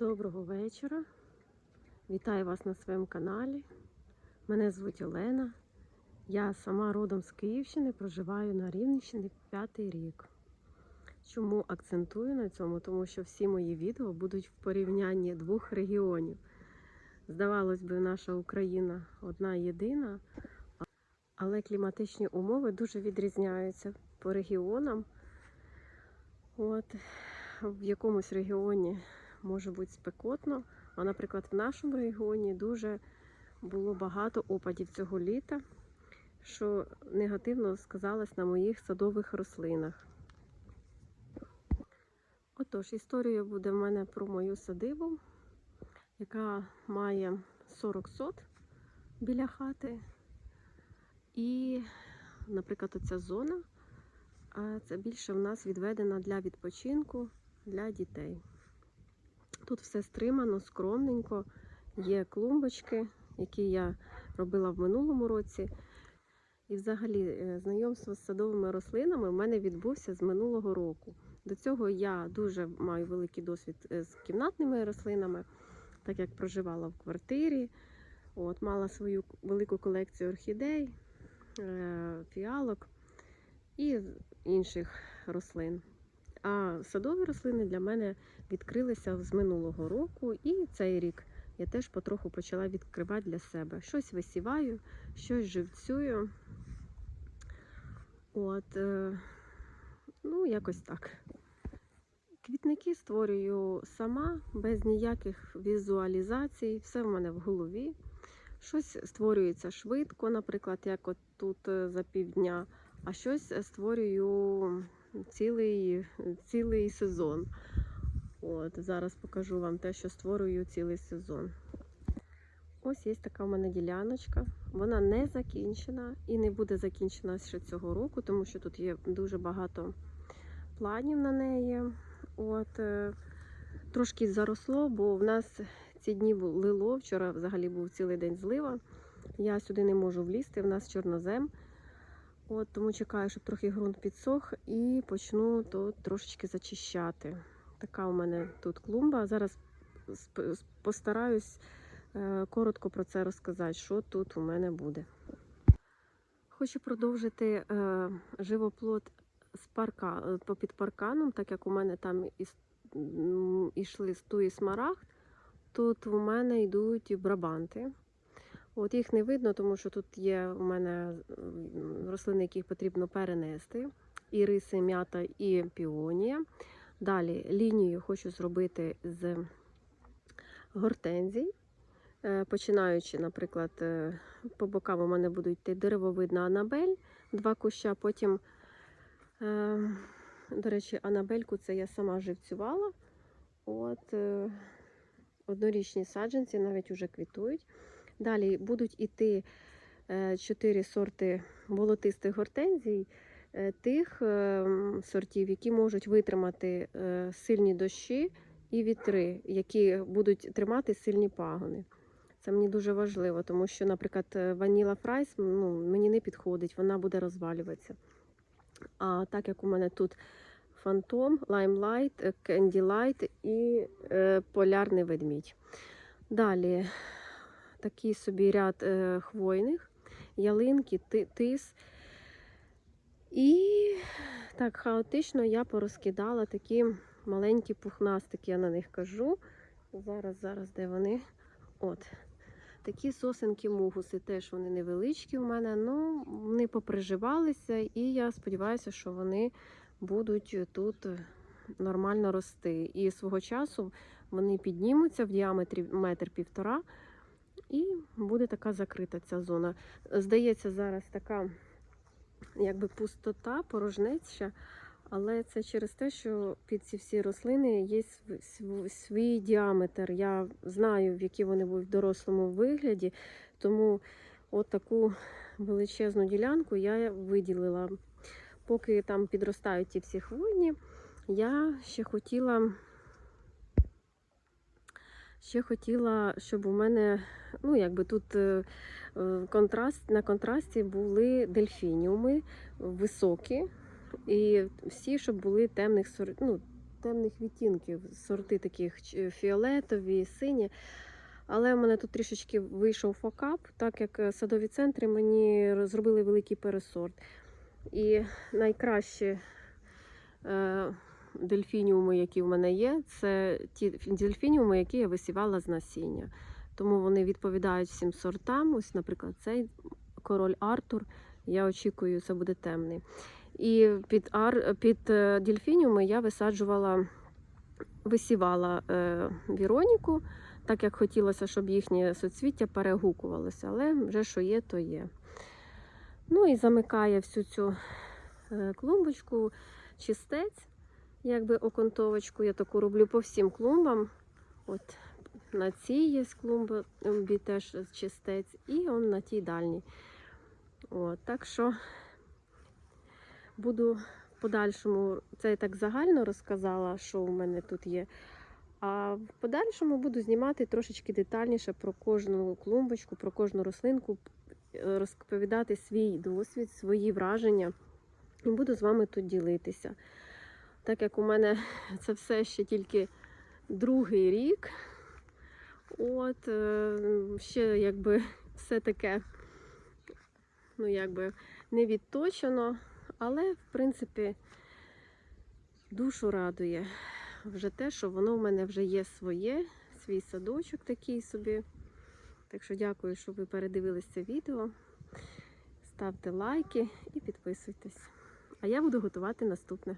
Доброго вечора. Вітаю вас на своєму каналі. Мене звуть Олена. Я сама родом з Київщини, проживаю на Рівненщині п'ятий рік. Чому акцентую на цьому? Тому що всі мої відео будуть в порівнянні двох регіонів. Здавалось би, наша Україна одна єдина, але кліматичні умови дуже відрізняються по регіонам. От, в якомусь регіоні може бути спекотно. А, наприклад, в нашому регіоні дуже було багато опадів цього літа, що негативно сказалось на моїх садових рослинах. Отож, історія буде в мене про мою садибу, яка має 40 сот біля хати. І, наприклад, оця зона, це більше в нас відведена для відпочинку для дітей. Тут все стримано, скромненько. Є клумбочки, які я робила в минулому році. І взагалі е, знайомство з садовими рослинами в мене відбувся з минулого року. До цього я дуже маю великий досвід е, з кімнатними рослинами, так як проживала в квартирі. От, мала свою велику колекцію орхідей, е, фіалок і інших рослин. А садові рослини для мене відкрилися з минулого року, і цей рік я теж потроху почала відкривати для себе. Щось висіваю, щось живцюю. От, е, ну, якось так. Квітники створюю сама, без ніяких візуалізацій, все в мене в голові. Щось створюється швидко, наприклад, як от тут е, за півдня, а щось е, створюю цілий, цілий сезон. От, зараз покажу вам те, що створюю цілий сезон. Ось є така в мене діляночка. Вона не закінчена і не буде закінчена ще цього року, тому що тут є дуже багато планів на неї. От, е, трошки заросло, бо в нас ці дні лило. Вчора взагалі був цілий день злива. Я сюди не можу влізти, в нас чорнозем. От, тому чекаю, щоб трохи ґрунт підсох і почну тут трошечки зачищати. Така у мене тут клумба. Зараз постараюсь е, коротко про це розказати, що тут у мене буде. Хочу продовжити е, живоплод з парка, е, попід парканом, так як у мене там ішли стуї смарагд. Тут у мене йдуть брабанти. От їх не видно, тому що тут є у мене рослини, яких потрібно перенести. І риси, м'ята, і піонія. Далі лінію хочу зробити з гортензій. Е, Починаючи, наприклад, е, по бокам у мене будуть йти деревовидна анабель, два куща. Потім, е, до речі, анабельку це я сама живцювала. От, однорічні саджанці навіть уже квітують. Далі будуть іти е, чотири сорти болотистих гортензій, е, тих е, сортів, які можуть витримати сильні дощі і вітри, які будуть тримати сильні пагони. Це мені дуже важливо, тому що, наприклад, ваніла фрайс ну, мені не підходить, вона буде розвалюватися. А так як у мене тут фантом, лаймлайт, кенділайт і е, полярний ведмідь. Далі такий собі ряд е, хвойних, ялинки, тис. І так хаотично я порозкидала такі маленькі пухнастики, я на них кажу. Зараз, зараз, де вони? От. Такі сосенки мугуси, теж вони невеличкі у мене, ну вони поприживалися, і я сподіваюся, що вони будуть тут нормально рости. І свого часу вони піднімуться в діаметрі метр півтора, і буде така закрита ця зона. Здається, зараз така якби пустота, порожнеча, але це через те, що під ці всі рослини є св- св- свій діаметр. Я знаю, в які вони будуть в дорослому вигляді, тому от таку величезну ділянку я виділила. Поки там підростають ті всі хвойні, я ще хотіла. Ще хотіла, щоб у мене, ну якби тут е, е, контраст, на контрасті були дельфініуми високі, і всі, щоб були темних ну, темних відтінків, сорти таких фіолетові, сині. Але в мене тут трішечки вийшов факап, так як е, садові центри мені зробили великий пересорт. І найкращі е, дельфініуми, які в мене є, це ті дельфініуми, які я висівала з насіння. Тому вони відповідають всім сортам. Ось, наприклад, цей король Артур. Я очікую, це буде темний. І під, ар, під е, дельфініуми я висаджувала, висівала е, Віроніку, так як хотілося, щоб їхнє соцвіття перегукувалося. Але вже що є, то є. Ну і замикає всю цю е, клумбочку чистець, якби окантовочку. Я таку роблю по всім клумбам. От на цій є клумбі теж чистець, і он на тій дальній. От, так що буду подальшому, це я так загально розказала, що у мене тут є. А в подальшому буду знімати трошечки детальніше про кожну клумбочку, про кожну рослинку, розповідати свій досвід, свої враження. І буду з вами тут ділитися. Так як у мене це все ще тільки другий рік. От, е, ще якби все таке, ну якби не відточено, але в принципі душу радує вже те, що воно в мене вже є своє, свій садочок такий собі. Так що дякую, що ви передивились це відео. Ставте лайки і підписуйтесь. А я буду готувати наступне.